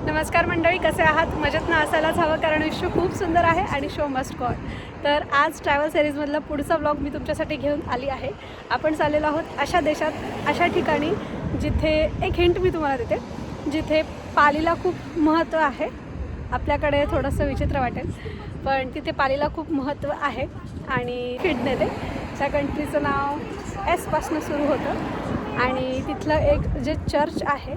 नमस्कार मंडळी कसे आहात? मजेत ना असायलाच हवं कारण विश्व खूप सुंदर आहे आणि शो मस्ट गॉड तर आज ट्रॅव्हल सिरीजमधला पुढचा ब्लॉग मी तुमच्यासाठी घेऊन आली आहे. आपण चाललेलो आहोत अशा देशात अशा ठिकाणी जिथे एक हिंट मी तुम्हाला देते जिथे पालीला खूप महत्त्व आहे. आपल्याकडे थोडंसं विचित्र वाटेल पण तिथे पालीला खूप महत्त्व आहे आणि हिंट देते. त्या कंट्रीचं नाव एसपासनं सुरू होतं आणि तिथलं एक जे चर्च आहे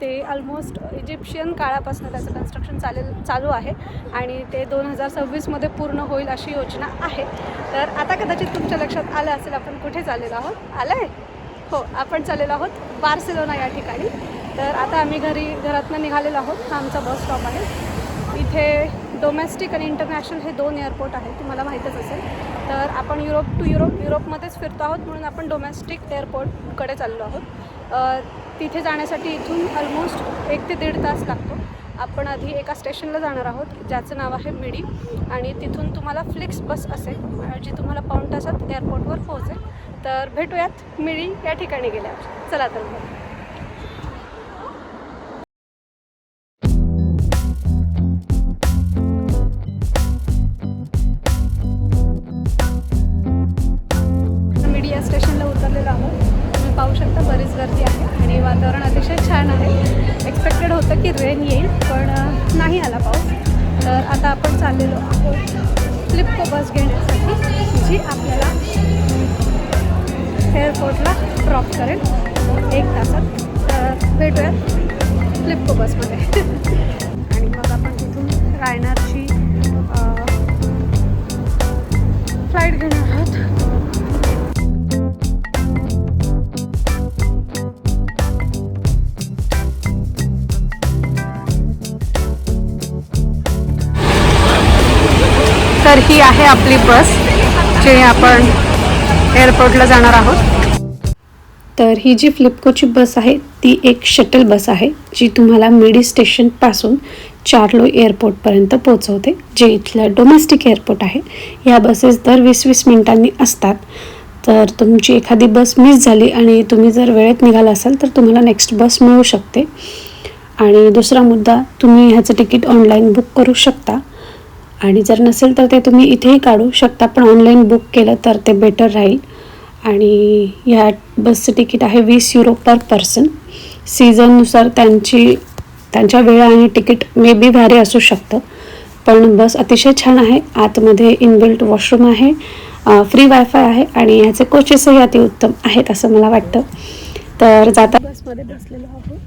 ते ऑलमोस्ट इजिप्शियन काळापासून त्याचं कन्स्ट्रक्शन चालेल चालू आहे. आणि ते दोन हजार सव्वीसमध्ये पूर्ण होईल अशी योजना आहे. तर आता कदाचित तुमच्या लक्षात आलं असेल आपण कुठे चाललेलो आहोत? आलं आहे हो आपण चाललेलो आहोत बार्सिलोना या ठिकाणी. तर आता आम्ही घरी घरातनं निघालेलो आहोत. हा आमचा बस स्टॉप आहे. इथे डोमेस्टिक आणि इंटरनॅशनल हे दोन एअरपोर्ट आहेत. तुम्हाला माहीतच असेल. तर आपण युरोप टू युरोप युरोपमध्येच फिरतो आहोत म्हणून आपण डोमेस्टिक एअरपोर्टकडे चाललो आहोत. तिथे जाण्यासाठी इथून ऑलमोस्ट एक ते दीड तास लागतो. आपण आधी एका स्टेशनला जाणार आहोत ज्याचं नाव आहे मिडी आणि तिथून तुम्हाला फ्लिक्स बस असेल जी तुम्हाला पाऊण तासात एअरपोर्टवर पोहोचेल. तर भेटूयात मिडी या ठिकाणी गेल्यावर. चला तर मग. होतं की रेन येईल पण नाही आला पाऊस. तर आता आपण चाललेलो आहोत फ्लिपको बस घेण्यासाठी जी आपल्याला एअरपोर्टला ड्रॉप करेल. एक तासात. तर भेटूयात फ्लिपको बसमध्ये आणि मग आपण तिथून रायनारची फ्लाईट घेणार आहोत. तर ही आहे आपली बस जे आपण एअरपोर्टला जाणार आहोत. तर ही जी फ्लिपकोची बस आहे ती एक शटल बस आहे जी तुम्हाला मिडी स्टेशनपासून चार्लो एअरपोर्टपर्यंत पोहोचवते जे इथलं डोमेस्टिक एअरपोर्ट आहे. या बसेस दर वीस वीस मिनिटांनी असतात. तर तुमची एखादी बस मिस झाली आणि तुम्ही जर वेळेत निघाला असाल तर तुम्हाला नेक्स्ट बस मिळू शकते. आणि दुसरा मुद्दा तुम्ही ह्याचं तिकीट ऑनलाईन बुक करू शकता. आणि जर नसेल तर ते तुम्ही इथेही काढू शकता. पण ऑनलाईन बुक केलं तर ते बेटर राहील. आणि ह्या बसचं तिकीट आहे वीस युरो पर पर्सन सीझननुसार त्यांची त्यांच्या वेळ आणि तिकीट मे बी भारी असू शकतं. पण बस अतिशय छान आहे. आतमध्ये इनबिल्ट वॉशरूम आहे. फ्री वायफाय आहे आणि ह्याचे कोचेसही अतिउत्तम आहेत असं मला वाटतं. तर जाता बसमध्ये बसलेलो आहोत.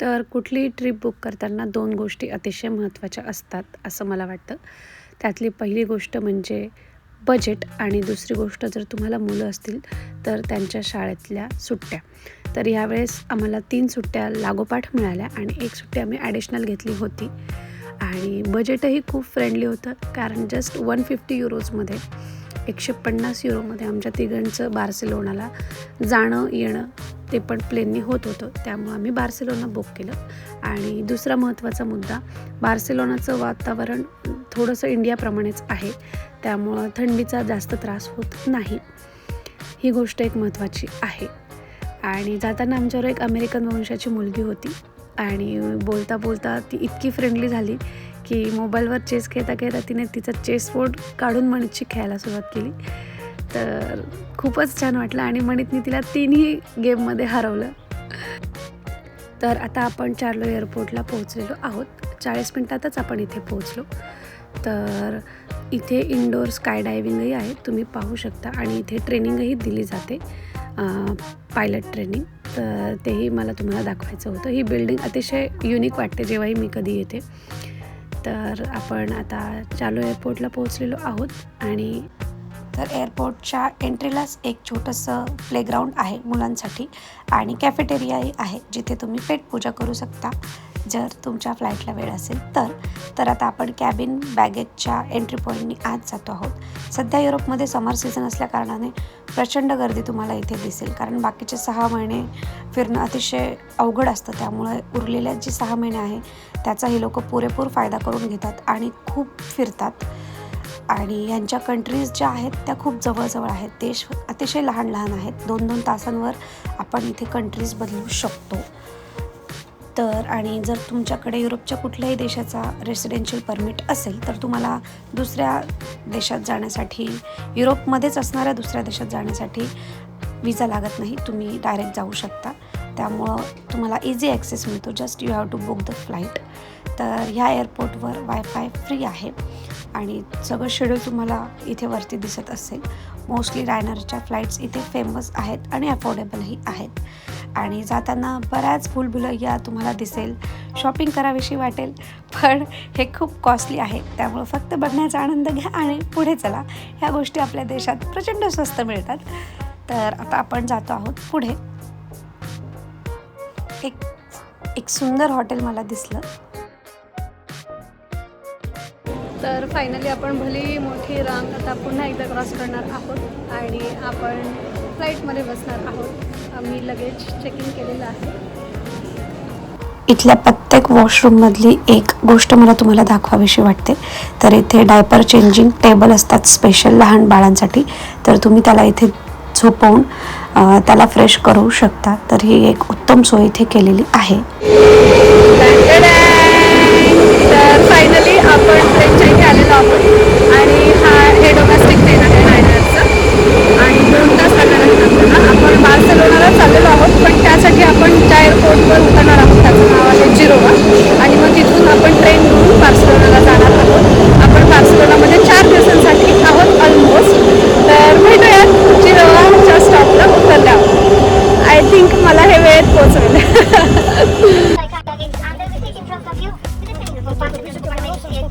तर कुठलीही ट्रिप बुक करताना दोन गोष्टी अतिशय महत्त्वाच्या असतात असं मला वाटतं. त्यातली पहिली गोष्ट म्हणजे बजेट आणि दुसरी गोष्ट जर तुम्हाला मुलं असतील तर त्यांच्या शाळेतल्या सुट्ट्या. तर यावेळेस आम्हाला तीन सुट्ट्या लागोपाठ मिळाल्या आणि एक सुट्टी आम्ही ॲडिशनल घेतली होती. आणि बजेटही खूप फ्रेंडली होतं कारण जस्ट वन फिफ्टी युरोजमध्ये एकशे पन्नास युरोमध्ये आमच्या तिघांचं बार्सिलोनाला जाणं येणं ते पण प्लेनने होत होतं. त्यामुळं आम्ही बार्सिलोना बुक केलं. आणि दुसरा महत्त्वाचा मुद्दा बार्सिलोनाचं वातावरण थोडंसं इंडियाप्रमाणेच आहे. त्यामुळं थंडीचा जास्त त्रास होत नाही. ही गोष्ट एक महत्त्वाची आहे. आणि जाताना आमच्यावर एक अमेरिकन वंशाची मुलगी होती. आणि बोलता बोलता ती इतकी फ्रेंडली झाली की मोबाईलवर चेस खेळता खेळता तिने तिचा चेस बोर्ड काढून मणितची खेळायला सुरुवात केली. तर खूपच छान वाटलं आणि मणितनी तिला तिन्ही गेममध्ये हरवलं. तर आता आपण चार्लो एअरपोर्टला पोहोचलेलो आहोत. चाळीस मिनटातच आपण इथे पोहोचलो. तर इथे इनडोअर स्काय डायविंगही आहे. तुम्ही पाहू शकता आणि इथे ट्रेनिंगही दिली जाते. पायलट ट्रेनिंग तर तेही मला तुम्हाला दाखवायचं होतं. ही बिल्डिंग अतिशय युनिक वाटते जेव्हाही मी कधी येते. तर आपण आता चालू एअरपोर्टला पोहोचलेलो आहोत आणि तर एअरपोर्टच्या एंट्रीलाच एक छोटंसं प्लेग्राऊंड आहे मुलांसाठी आणि कॅफेटेरियाही आहे जिथे तुम्ही पेटपूजा करू शकता. जर तुमच्या फ्लाईटला वेळ असेल तर तर आता आपण कॅबिन बॅगेजच्या एंट्री पॉईंटनी आज जातो आहोत. सध्या युरोपमध्ये समर सीझन असल्याकारणाने प्रचंड गर्दी तुम्हाला इथे दिसेल कारण बाकीचे सहा महिने फिरणं अतिशय अवघड असतं. त्यामुळे उरलेल्या जी सहा महिने आहे त्याचा हे लोक पुरेपूर फायदा करून घेतात आणि खूप फिरतात. आणि यांच्या कंट्रीज ज्या आहेत त्या खूप जवळजवळ आहेत. देश अतिशय लहान लहान आहेत. दोन दोन तासांवर आपण इथे कंट्रीज बदलू शकतो. तर आणि जर तुमच्याकडे युरोपच्या कुठल्याही देशाचा रेसिडेन्शियल परमिट असेल तर तुम्हाला दुसऱ्या देशात जाण्यासाठी युरोपमध्येच असणाऱ्या दुसऱ्या देशात जाण्यासाठी विजा लागत नाही. तुम्ही डायरेक्ट जाऊ शकता. त्यामुळं तुम्हाला इझी ॲक्सेस मिळतो. Just you have to book the flight तर ह्या एअरपोर्टवर वायफाय फ्री आहे. आणि सगळं शेड्यूल तुम्हाला इथे वरती दिसत असेल. मोस्टली रायनरच्या फ्लाईट्स इथे फेमस आहेत आणि अफोर्डेबलही आहेत. आणि जाताना बऱ्याच फुलभुलैया तुम्हाला दिसेल. शॉपिंग करावीशी वाटेल पण हे खूप कॉस्टली आहे. त्यामुळं फक्त बघण्याचा आनंद घ्या आणि पुढे चला. ह्या गोष्टी आपल्या देशात प्रचंड स्वस्त मिळतात. तर आता आपण जातो आहोत पुढे. एक एक सुंदर हॉटेल मला दिसलं. तर फायनली आपण भली मोठी रांग आता पुन्हा एकदा क्रॉस करणार आहोत आणि आपण फ्लाईटमध्ये बसणार आहोत. आम्ही लगेज चेकिंग केलेलं आहे. इथल्या प्रत्येक वॉशरूममधली एक गोष्ट मला तुम्हाला दाखवावीशी वाटते. तर इथे डायपर चेंजिंग टेबल असतात स्पेशल लहान बाळांसाठी. तर तुम्ही त्याला इथे झोपवून त्याला फ्रेश करू शकता. तर ही एक उत्तम सोय इथे केलेली आहे.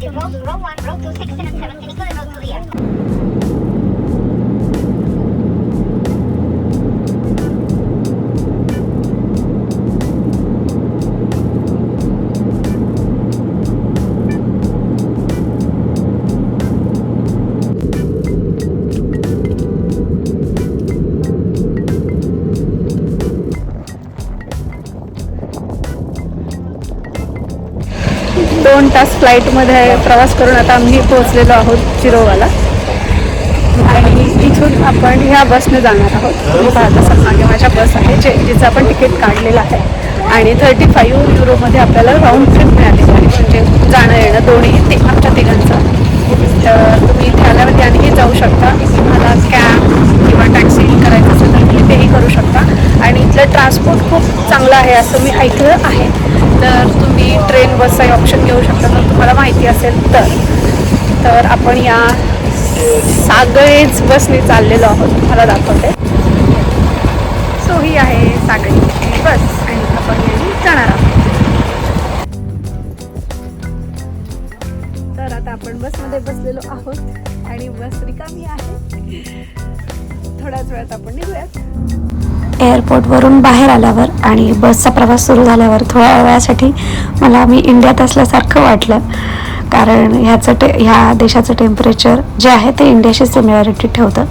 Row 1, row 2, 6, 7, 7, can equal and roll 2 here. दोन तास फ्लाईटमध्ये प्रवास करून आता आम्ही पोहोचलेलो आहोत चिरोवाला आणि इथून आपण ह्या बसने जाणार आहोत. पाहता सर मागे माझ्या बस आहे जे जिचं आपण तिकीट काढलेलं आहे. आणि थर्टी फाईव्ह युरोमध्ये आपल्याला राऊंड ट्रिप मिळालेली आहे म्हणजे जाणं येणं दोन्ही ते आमच्या तिघांचं. तर तुम्ही इथे आल्यावरती आणखी जाऊ शकता. तुम्हाला कॅब किंवा टॅक्सी करायचं असेल तर तुम्ही तेही करू शकता. आणि इथलं ट्रान्सपोर्ट खूप चांगलं आहे असं मी ऐकलं आहे. तर तुम्ही ट्रेन बसचाही ऑप्शन घेऊ शकता जर तुम्हाला माहिती असेल तर. तर आपण या सागळेच बसने चाललेलो आहोत. तुम्हाला दाखवते. सो ही आहे सागळी बस आणि आपण जाणार आहोत. तर आता आपण बसमध्ये बसलेलो आहोत आणि बस रिकामी आहे. थोड्याच वेळात आपण निघूयात. एअरपोर्टवरून बाहेर आल्यावर आणि बसचा प्रवास सुरू झाल्यावर थोड्या वेळासाठी मला मी इंडियात असल्यासारखं वाटलं. कारण ह्याचं टे ह्या देशाचं टेम्परेचर जे आहे ते इंडियाशी सिमिलॅरिटी ठेवतं.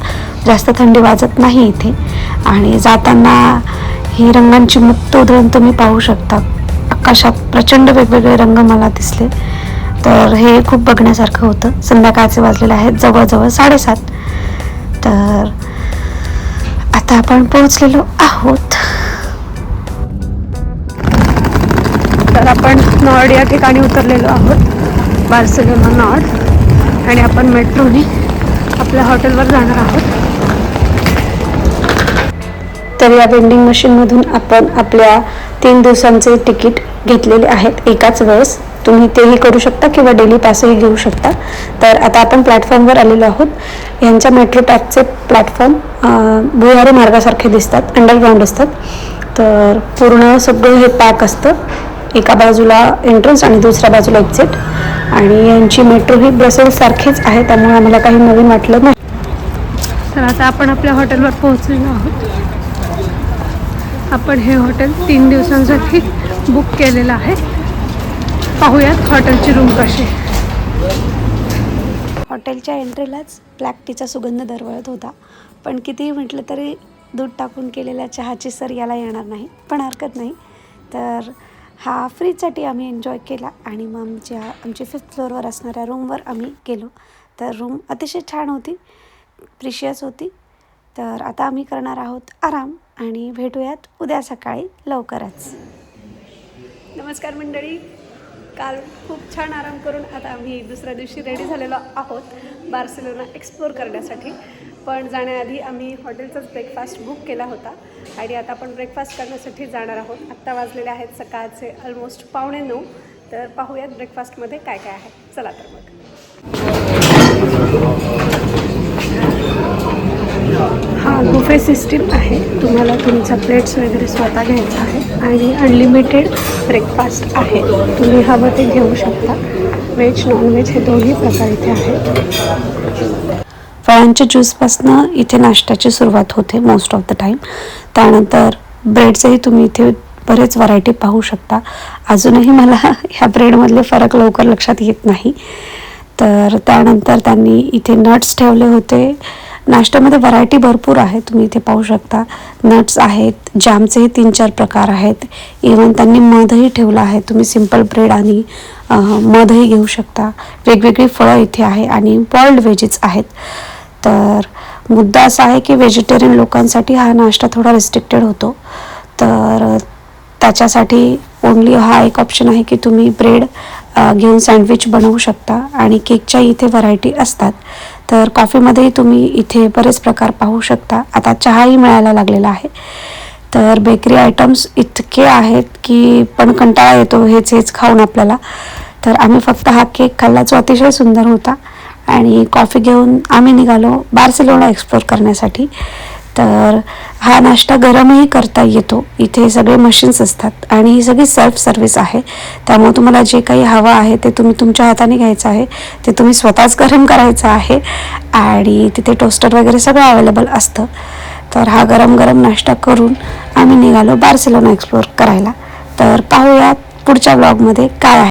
जास्त थंडी वाजत नाही इथे. आणि जाताना ही रंगांची मुक्त उधळण तुम्ही पाहू शकता. आकाशात प्रचंड वेगवेगळे रंग मला दिसले. तर हे खूप बघण्यासारखं होतं. संध्याकाळचे वाजलेले आहेत जवळजवळ साडेसात. तर आता आपण पोहोचलेलो आहोत. तर आपण नॉर्ड या ठिकाणी उतरलेलो आहोत. Barcelona Nord. आणि आपण मेट्रोने आपल्या हॉटेलवर जाणार आहोत. तर या वेंडिंग मशीनमधून आपण आपल्या तीन दिवसांचे तिकीट घेतलेले आहेत. एकाच वेळेस तुम्ही तेही करू शकता किंवा डेली पासही घेऊ शकता. तर आता आपण प्लॅटफॉर्मवर आलेलो आहोत. यांच्या मेट्रो पॅकचे प्लॅटफॉर्म भुयारी मार्गासारखे दिसतात अंडरग्राऊंड असतात. तर पूर्ण सगळं हे पॅक असतं. एका बाजूला एंट्रन्स आणि दुसऱ्या बाजूला एक्झिट आणि यांची मेट्रो ही ब्रसेल्ससारखीच आहे त्यामुळे आम्हाला काही नवीन वाटलं नाही. तर आता आपण आपल्या हॉटेलवर पोहोचलेलो आहोत. आपण हे हॉटेल तीन दिवसांसाठी बुक केलेलं आहे. पाहूयात हॉटेलची रूम कशी. हॉटेलच्या एंट्रीलाच ब्लॅक टीचा सुगंध दरवळत होता. पण कितीही म्हटलं तरी दूध टाकून केलेल्या चहाची सर याला येणार नाही पण हरकत नाही. तर हा फ्रीजसाठी आम्ही एन्जॉय केला आणि मग आमच्या आमची फिफ्थ फ्लोअरवर असणाऱ्या रूमवर आम्ही गेलो. तर रूम अतिशय छान होती. प्रिशियस होती. तर आता आम्ही करणार आहोत आराम आणि भेटूयात उद्या सकाळी लवकरच. नमस्कार मंडळी. काल खूप छान आराम करून आता आम्ही दुसऱ्या दिवशी रेडी झालेलो आहोत बार्सिलोना एक्सप्लोर करण्यासाठी. पण जाण्याआधी आम्ही हॉटेलचाच ब्रेकफास्ट बुक केला होता आणि आता आपण ब्रेकफास्ट करण्यासाठी जाणार आहोत. आत्ता वाजलेले आहेत सकाळचे ऑलमोस्ट पावणे नऊ. तर पाहूयात ब्रेकफास्टमध्ये काय काय आहे. चला तर मग. हा बुफे सिस्टीम आहे. तुम्हाला तुमचा प्लेट्स वगैरे स्वतः घ्यायचा आहे आणि अनलिमिटेड ब्रेकफास्ट आहे. तुम्ही हवं ते घेऊ शकता. व्हेज नॉनव्हेज हे दोन्ही प्रकार इथे आहेत. फळांच्या ज्यूसपासनं इथे नाश्त्याची सुरुवात होते मोस्ट ऑफ द टाईम त्यानंतर ब्रेडचेही तुम्ही इथे बरेच व्हरायटी पाहू शकता. अजूनही मला ह्या ब्रेडमधले फरक लवकर लक्षात येत नाही. तर त्यानंतर त्यांनी इथे नट्स ठेवले होते. नाश्त्यामध्ये व्हरायटी भरपूर आहे तुम्ही इथे पाहू शकता. नट्स आहेत जॅमचेही तीन चार प्रकार आहेत. इवन त्यांनी मधही ठेवलं आहे. तुम्ही सिंपल ब्रेड आणि मधही घेऊ शकता. वेगवेगळी फळं इथे आहे आणि बॉइल्ड व्हेजेस आहेत. तर मुद्दा असा आहे की व्हेजिटेरियन लोकांसाठी हा नाश्ता थोडा रिस्ट्रिक्टेड होतो. तर त्याच्यासाठी ओनली हा एक ऑप्शन आहे की तुम्ही ब्रेड घेऊन सँडविच बनवू शकता आणि केकच्या इथे व्हरायटी असतात. तर कॉफीमध्येही तुम्ही इथे बरेच प्रकार पाहू शकता. आता चहाही मिळायला लागलेला आहे. तर बेकरी आयटम्स इतके आहेत की पण कंटाळा येतो हेच हेच खाऊन आपल्याला. तर आम्ही फक्त हा केक खाल्ला जो अतिशय सुंदर होता. आणि कॉफी घेऊन आम्ही निघालो बार्सिलोना एक्सप्लोर करण्यासाठी. तर हा नाश्ता गरमही करता येतो. इथे सगळे मशीन्स असतात आणि ही सगळी सेल्फ सर्व्हिस आहे. त्यामुळे तुम्हाला जे काही हवं आहे ते तुम्ही तुमच्या हाताने घ्यायचं आहे. ते तुम्ही स्वतःच गरम करायचं आहे आणि तिथे टोस्टर वगैरे सगळं अवेलेबल असतं. तर हा गरम गरम नाश्ता करून आम्ही निघालो बार्सिलोना एक्सप्लोर करायला. तर पाहूयात पुढच्या ब्लॉगमध्ये काय आहे.